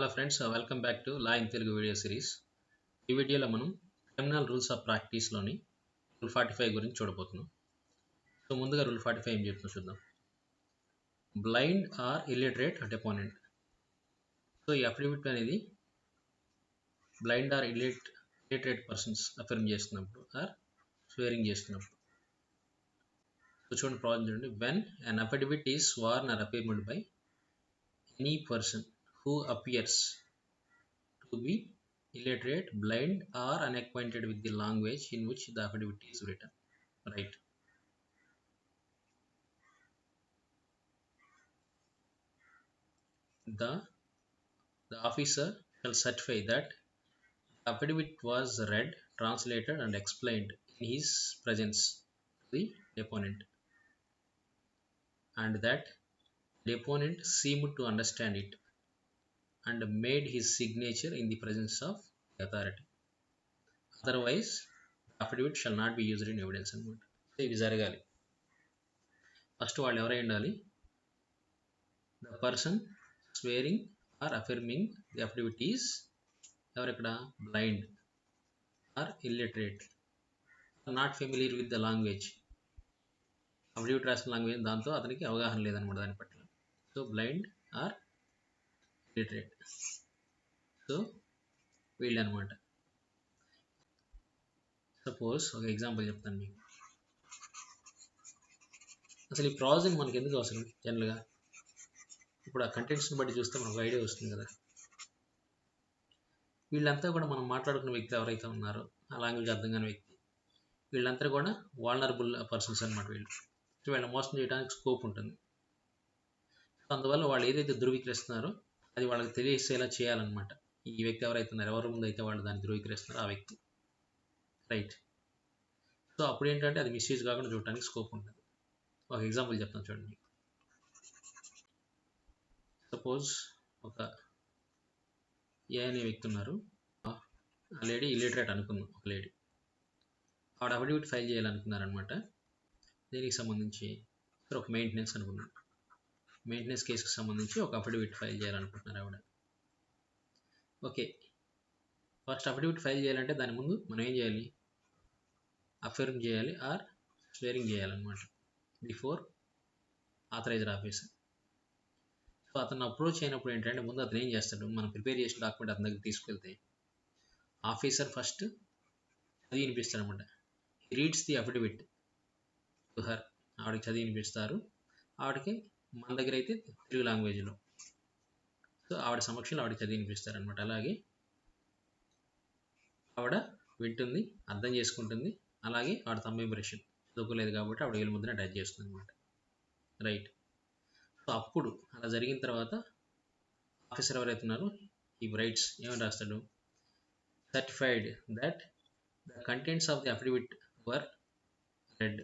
Hello friends welcome back to law in Telugu video series ఈ వీడియోలో మనం criminal rules of ప్రాక్టీస్లోని rule forty five గురించి చూడబోతున్నాం. సో ముందుగా రూల్ ఫార్టీ ఫైవ్ ఏం చెప్తుందో చూద్దాం. Blind or illiterate at opponent so ఈ అఫిడవిట్ అనేది blind or illit illiterate persons affirm చేస్తున్నప్పుడు ఆర్ స్వేరింగ్ చేస్తున్నప్పుడు. సో చూడండి ప్రాబ్లం చూడండి. When an affidavit is sworn or affirmed by any person who appears to be illiterate, blind, or unacquainted with the language in which the affidavit is written. Right. The, the officer shall certify that the affidavit was read, translated, and explained in his presence to the deponent, and that the deponent seemed to understand it and made his signature in the presence of the authority. Otherwise, the affidavit shall not be used in evidence అనమాట ఇవి జరగాలి. First వాళ్ళు ఎవరై ఉండాలి? The person swearing or affirming the affidavit is ఎవరెక్కడ? Blind or illiterate not familiar with the language affidavit రాసిన language దాంతో అతనికి అవగాహన లేదనమాట దాని పట్ల. So blind or literate so వీళ్ళు అనమాట సపోజ్ ఒక ఎగ్జాంపుల్ చెప్తాను మీకు. అసలు ఈ ప్రాజెక్ట్ మనకి ఎందుకు అవసరం జనరల్గా ఇప్పుడు ఆ కంటెంట్స్ని బట్టి చూస్తే మనకు ఐడియా వస్తుంది కదా. వీళ్ళంతా కూడా మనం మాట్లాడుకున్న వ్యక్తి ఎవరైతే ఉన్నారో ఆ లాంగ్వేజ్ అర్థం కాని వ్యక్తి వీళ్ళంతా కూడా వాల్నరబుల్ పర్సన్స్ అనమాట వీళ్ళు. వీళ్ళని మోసం చేయడానికి స్కోప్ ఉంటుంది. అందువల్ల వాళ్ళు ఏదైతే ధృవీకరిస్తున్నారో అది వాళ్ళకి తెలియసేలా చేయాలన్నమాట. ఈ వ్యక్తి ఎవరైతే ఎవరి ముందు అయితే వాళ్ళు దాన్ని ధృవీకరిస్తున్నారో ఆ వ్యక్తి. రైట్ సో అప్పుడు ఏంటంటే అది మిస్యూజ్ కాకుండా చూడటానికి స్కోప్ ఉంటుంది ఒక ఎగ్జాంపుల్ చెప్తాను చూడండి సపోజ్ ఒక ఏ అనే వ్యక్తి ఉన్నారు. ఆ లేడీ ఇల్లిటరేట్ అనుకుందాం ఒక లేడీ ఆవిడ అఫిడవిట్ ఫైల్ చేయాలనుకున్నారనమాట దీనికి సంబంధించి? ఒక మెయింటెనెన్స్ అనుకున్నాను మెయింటెనెన్స్ కేసుకు సంబంధించి ఒక అఫిడవిట్ ఫైల్ చేయాలనుకుంటున్నారు ఆవిడ ఓకే ఫస్ట్ అఫిడవిట్ ఫైల్ చేయాలంటే దాని ముందు మనం ఏం చేయాలి? అఫర్మ్ చేయాలి ఆర్ స్వేరింగ్ చేయాలన్నమాట. బిఫోర్ ఆథరైజర్ ఆఫీసర్ సో అతను అప్రోచ్ అయినప్పుడు ఏంటంటే ముందు అతను ఏం చేస్తాడు? మనం ప్రిపేర్ చేసిన డాక్యుమెంట్ అతని దగ్గర తీసుకెళ్తే ఆఫీసర్ ఫస్ట్ చదివి వినిపిస్తాడు అనమాట reads the affidavit to her ఆవిడకి చదివి వినిపిస్తారు. ఆవిడకి మన దగ్గర అయితే తెలుగు లాంగ్వేజ్లో సో ఆవిడ సమక్షంలో ఆవిడ చదివి వినిపిస్తారనమాట అలాగే ఆవిడ వింటుంది అర్థం చేసుకుంటుంది. అలాగే ఆవిడ తమ్మ ఇంప్రెషన్ చదువుకోలేదు కాబట్టి ఆవిడ ఏళ్ళ ముద్ర టచ్ చేస్తుంది అనమాట రైట్ సో అప్పుడు అలా జరిగిన తర్వాత ఆఫీసర్ ఎవరైతే ఉన్నారో ఈ రైట్స్ ఏమని రాస్తాడు? Certified that the contents of the affidavit were read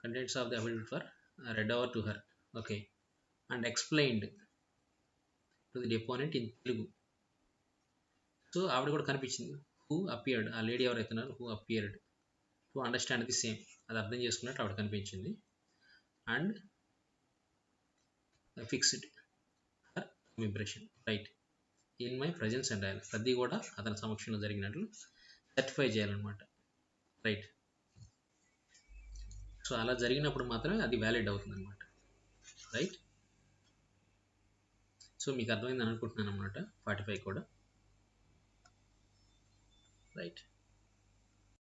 contents of the affidavit were read over to her okay and explained to the deponent in Telugu. So ఆవిడ కూడా కనిపించింది. Who appeared. ఆ lady ఎవరైతున్నారు who appeared to understand the same. అది అర్థం చేసుకున్నట్టు ఆవిడ కనిపించింది. And fixed her impression right. In my presence and రాయాలి ప్రతి కూడా అతని సమక్షంలో జరిగినట్లు సర్టిఫై చేయాలన్నమాట. రైట్. సో అలా జరిగినప్పుడు మాత్రమే అది వ్యాలిడ్ అవుతుంది అనమాట రైట్ సో మీకు అర్థమైందని అనుకుంటున్నాను అనమాట ఫార్టీ ఫైవ్ కూడా. రైట్